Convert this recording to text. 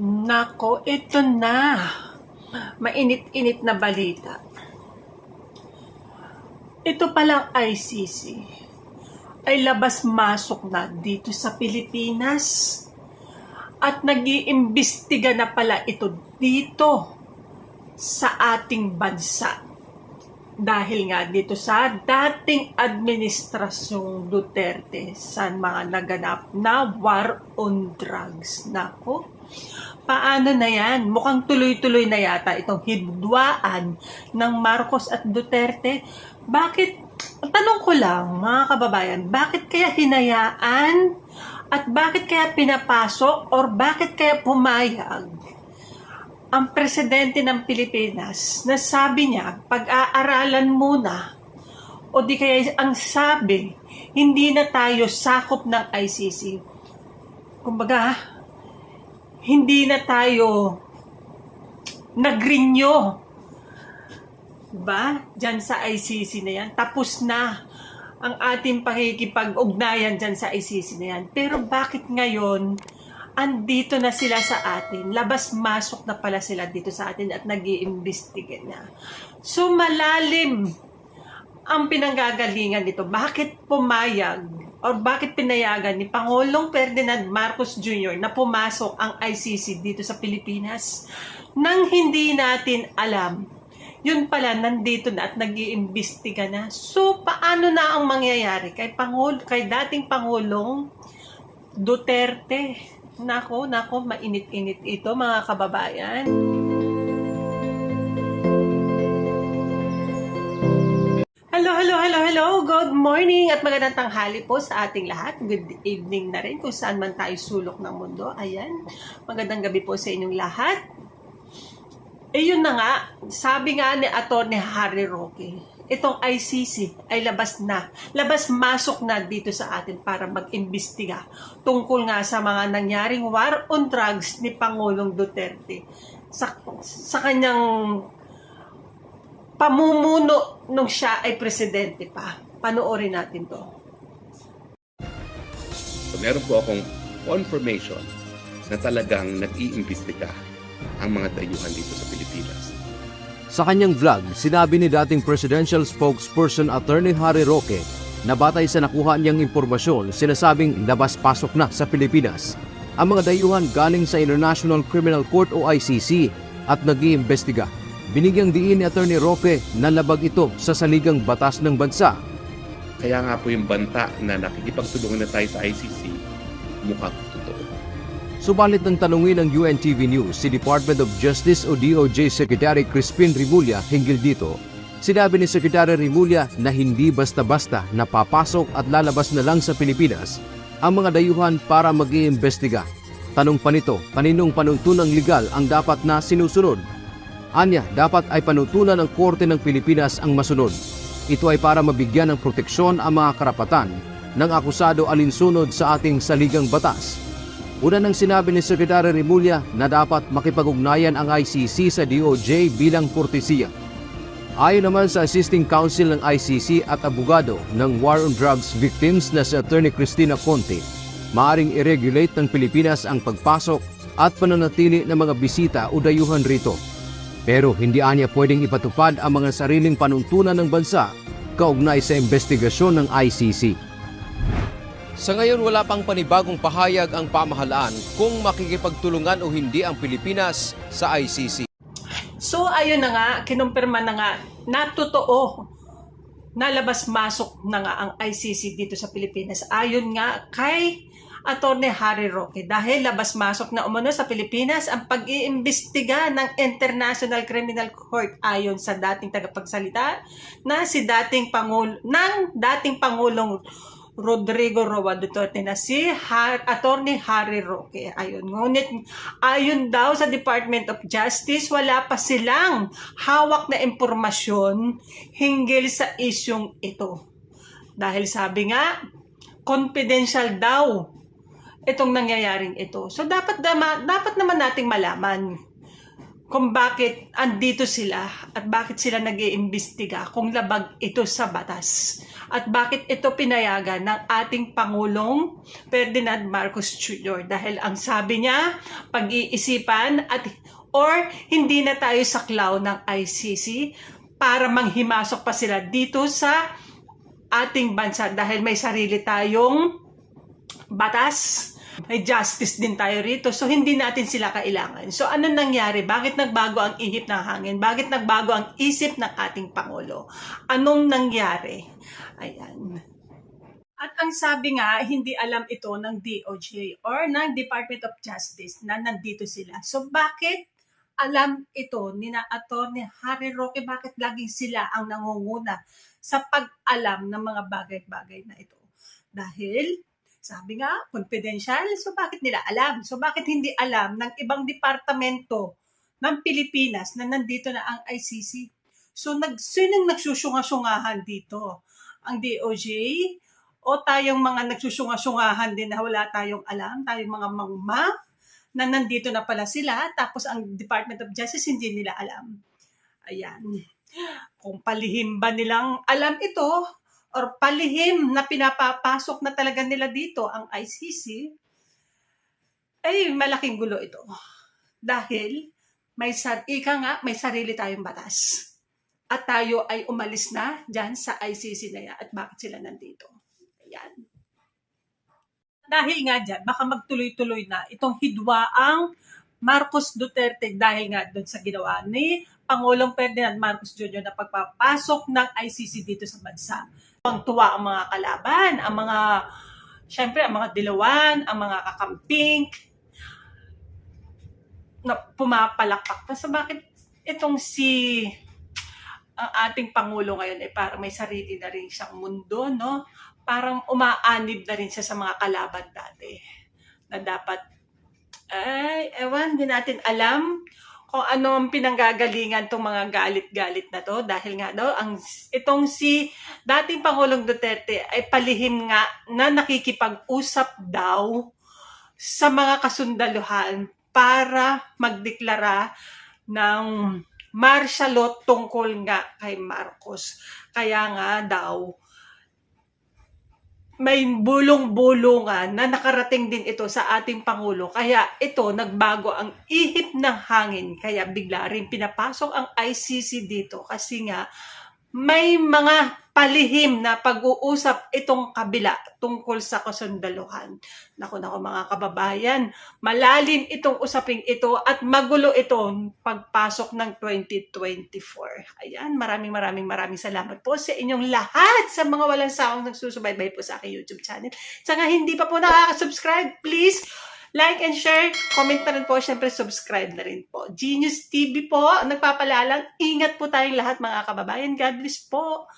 Nako, ito na. Mainit-init na balita. Ito palang ICC ay labas-masok na dito sa Pilipinas. At nag-iimbestiga na pala ito dito sa ating bansa. Dahil nga dito sa dating administrasyong Duterte sa mga naganap na war on drugs. Nako, paano na yan? Mukhang tuloy-tuloy na yata itong hidwaan ng Marcos at Duterte. Bakit, tanong ko lang mga kababayan, bakit kaya hinayaan at bakit kaya pinapasok or bakit kaya pumayag ang presidente ng Pilipinas na sabi niya pag-aaralan muna o di kaya ang sabi hindi na tayo sakop ng ICC. Kumbaga, hindi na tayo nag-renew. Diba? Diyan sa ICC na yan. Tapos na ang ating pakikipag-ugnayan dyan sa ICC na yan. Pero bakit ngayon, andito na sila sa atin, labas-masok na pala sila dito sa atin at nag iimbestiga na. So malalim ang pinanggagalingan nito. Bakit pumayag or bakit pinayagan ni Pangulong Ferdinand Marcos Jr. na pumasok ang ICC dito sa Pilipinas nang hindi natin alam yun pala, nandito na at nag iimbestiga na. So, paano na ang mangyayari kay, Pangul kay dating Pangulong Duterte? Nako, nako, mainit-init ito mga kababayan. Hello, hello, hello, hello. Good morning at magandang tanghali po sa ating lahat. Good evening na rin kung saan man tayo sulok ng mundo. Ayan, magandang gabi po sa inyong lahat. Eh yun na nga, sabi nga ni Atty. Harry Roque, itong ICC ay labas na, labas-masok na dito sa atin para mag-imbestiga tungkol nga sa mga nangyaring war on drugs ni Pangulong Duterte sa, sa kanyang pamumuno nung siya ay presidente pa. Panoorin natin to. So, meron po akong confirmation na talagang nag-iimbestiga ang mga dayuhan dito sa Pilipinas. Sa kanyang vlog, sinabi ni dating presidential spokesperson Attorney Harry Roque na batay sa nakuha niyang impormasyon, sinasabing labas-pasok na sa Pilipinas ang mga dayuhan galing sa International Criminal Court o ICC at nag-iimbestiga. Binigyang diin ni Attorney Roque na labag ito sa saligang batas ng bansa. Kaya nga po yung banta na nakikipagtulungan na tayo sa ICC, mukhang. Subalit nang tanungin ng UNTV News si Department of Justice o DOJ Secretary Crispin Rimulya hinggil dito, sinabi ni Secretary Rimulya na hindi basta-basta napapasok at lalabas na lang sa Pilipinas ang mga dayuhan para mag-iimbestiga. Tanong pa nito, kaninong panuntunang legal ang dapat na sinusunod? Anya, dapat ay panutunan ng Korte ng Pilipinas ang masunod. Ito ay para mabigyan ng proteksyon ang mga karapatan ng akusado alinsunod sa ating saligang batas. Una nang sinabi ni Secretary Rimulya na dapat makipag-ugnayan ang ICC sa DOJ bilang kortesiya. Ayon naman sa Assisting Counsel ng ICC at abogado ng War on Drugs Victims na si Attorney Cristina Conte, maaring i-regulate ng Pilipinas ang pagpasok at pananatili ng mga bisita o dayuhan rito. Pero hindi anya pwedeng ipatupad ang mga sariling panuntunan ng bansa kaugnay sa investigasyon ng ICC. Sa ngayon wala pang panibagong pahayag ang pamahalaan kung makikipagtulungan o hindi ang Pilipinas sa ICC. So, ayun na nga, kinumpirma na nga, na totoo, nalabas-masok na nga ang ICC dito sa Pilipinas. Ayon nga kay Attorney Harry Roque dahil labas-masok na umano sa Pilipinas ang pag-iimbestiga ng International Criminal Court ayon sa dating tagapagsalita na si dating Pangulo ng dating Pangulong Rodrigo Roa Duterte na si Har- Attorney Harry Roque. Ayun. Ngunit ayon daw sa Department of Justice, wala pa silang hawak na impormasyon hinggil sa isyong ito. Dahil sabi nga, confidential daw itong nangyayaring ito. So dapat dama, dapat naman nating malaman kung bakit andito sila at bakit sila nag iimbestiga kung labag ito sa batas at bakit ito pinayagan ng ating Pangulong Ferdinand Marcos Jr. dahil ang sabi niya, pag-iisipan at or hindi na tayo saklaw ng ICC para manghimasok pa sila dito sa ating bansa dahil may sarili tayong batas. May justice din tayo rito. So, hindi natin sila kailangan. So, ano nangyari? Bakit nagbago ang ihip ng hangin? Bakit nagbago ang isip ng ating Pangulo? Anong nangyari? Ayan. At ang sabi nga, hindi alam ito ng DOJ or ng Department of Justice na nandito sila. So, bakit alam ito ni na Atty. Harry Roque? Bakit laging sila ang nangunguna sa pag-alam ng mga bagay-bagay na ito? Dahil sabi nga, confidential. So, bakit nila alam? So, bakit hindi alam ng ibang departamento ng Pilipinas na nandito na ang ICC? So, nag, sinong nagsusunga-sungahan dito? Ang DOJ? O tayong mga nagsusunga-sungahan din na wala tayong alam? Tayong mga mangma na nandito na pala sila tapos ang Department of Justice hindi nila alam. Ayan. Kung palihim ba nilang alam ito, or palihim na pinapapasok na talaga nila dito ang ICC, ay malaking gulo ito. Dahil may sar ika nga, may sarili tayong batas. At tayo ay umalis na dyan sa ICC na yan. At bakit sila nandito? Ayan. Dahil nga dyan, baka magtuloy-tuloy na itong hidwaang Marcos Duterte dahil nga doon sa ginawa ni Pangulong Ferdinand Marcos Jr. na pagpapasok ng ICC dito sa bansa. Tuwa ang mga kalaban, ang mga, syempre, ang mga dilawan, ang mga kakamping, na pumapalakpak. Kasi bakit itong si ang ating Pangulo ngayon ay parang may sarili na rin siyang mundo, no? Parang umaanib na rin siya sa mga kalaban dati. Na dapat, ay, ewan, di natin alam kung ano ang pinanggagalingan tong mga galit-galit na to dahil nga daw ang itong si dating Pangulong Duterte ay palihim nga na nakikipag-usap daw sa mga kasundaluhan para magdeklara ng martial law tungkol nga kay Marcos. Kaya nga daw may bulong-bulungan na nakarating din ito sa ating Pangulo. Kaya ito, nagbago ang ihip ng hangin. Kaya bigla rin pinapasok ang ICC dito. Kasi nga, may mga palihim na pag-uusap itong kabila tungkol sa kasundaluhan. Naku, naku mga kababayan, malalim itong usaping ito at magulo ito pagpasok ng 2024. Ayan, maraming maraming maraming salamat po sa inyong lahat sa mga walang sawang nagsusubaybay po sa aking YouTube channel. Sa nga hindi pa po nakaka-subscribe, please like and share, comment na rin po, syempre subscribe na rin po. Genius TV po, ang nagpapalalang, ingat po tayong lahat mga kababayan. God bless po.